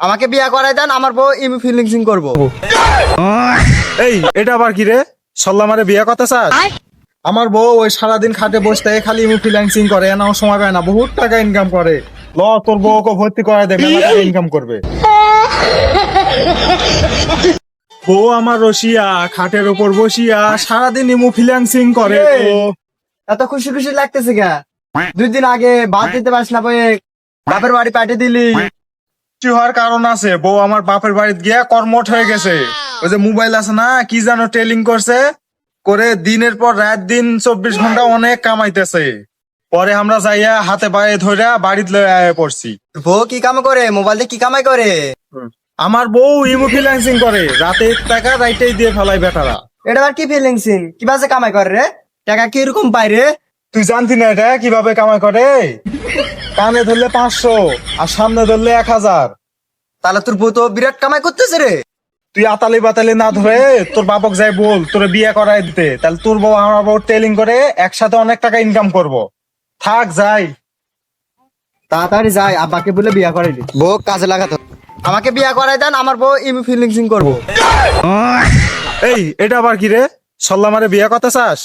আমাকে বিয়া করাই দেন আমার বউ ইমি ফিলিংসিং করব। এই এটা আবার কি রে? সল্লামারে বিয়ে কথা চাস? আমার বউ ওই সারাদিন খাটে বসে থাকে, খালি ইমু ফ্রিল্যান্সিং করে এনাও সময় পায় না বহুত টাকা ইনকাম করে। ল তোর বউকে ভর্তি করাই দে মেলা টাকা ইনকাম করবে। বউ আমার রসিয়া খাটের উপর বসিয়া সারাদিন ইমু ফ্রিল্যান্সিং করে। এত খুশি খুশি লাগতেছে গা। দুই দিন আগে ভাত দিতে পারিস না বয়ে বাপের বাড়ি পাঠিয়ে দিলি। কিছু হওয়ার কারণ আছে। বউ আমার বাপের বাড়িতে গিয়া কর্মঠ হয়ে গেছে। ওই যে মোবাইল আছে না কি জানো টেলিং করছে? করে দিনের পর রাত দিন চব্বিশ ঘণ্টা অনেক কামাইতেছে। পরে আমরা যাইয়া হাতে পায়ে ধইরা বাড়িতে লয়ে আয়া পড়ছি। বউ কি কাম করে? মোবাইল দিয়ে কি কামাই করে? আমার বউ ইমো ফ্রিল্যান্সিং করে। রাতে টাকা রাইতেই দিয়ে ফেলাই বেটারা। এটা আবার কি ফিলিংসিং কীভাবে কামাই করে রে? টাকা কি রকম পাই রে? তুই জানতি না এটা? কীভাবে কামাই করে? কানে ধরলে পাঁচশো আর সামনে ধরলে এক হাজার। তাহলে তোর বউ তো বিরাট কামাই করতেছে রে। তুই আতালি বাতালি না ধরে তোর বাপক যাই বল তোর বিয়ে করাই দিতে। তাহলে তোর বউ আমার বউ টেলিং করে একসাথে অনেক টাকা ইনকাম করব। থাক যাই। তাড়াতাড়ি যাই আব্বাকে বলে বিয়া করাই দি। বউ কাজে লাগাতো আমাকে বিয়া করাই দেন আমার বউ ইমি ফিলিংসিং করব। এই এটা আবার কি রে? সল্লামারে বিয়ে কথা চাস?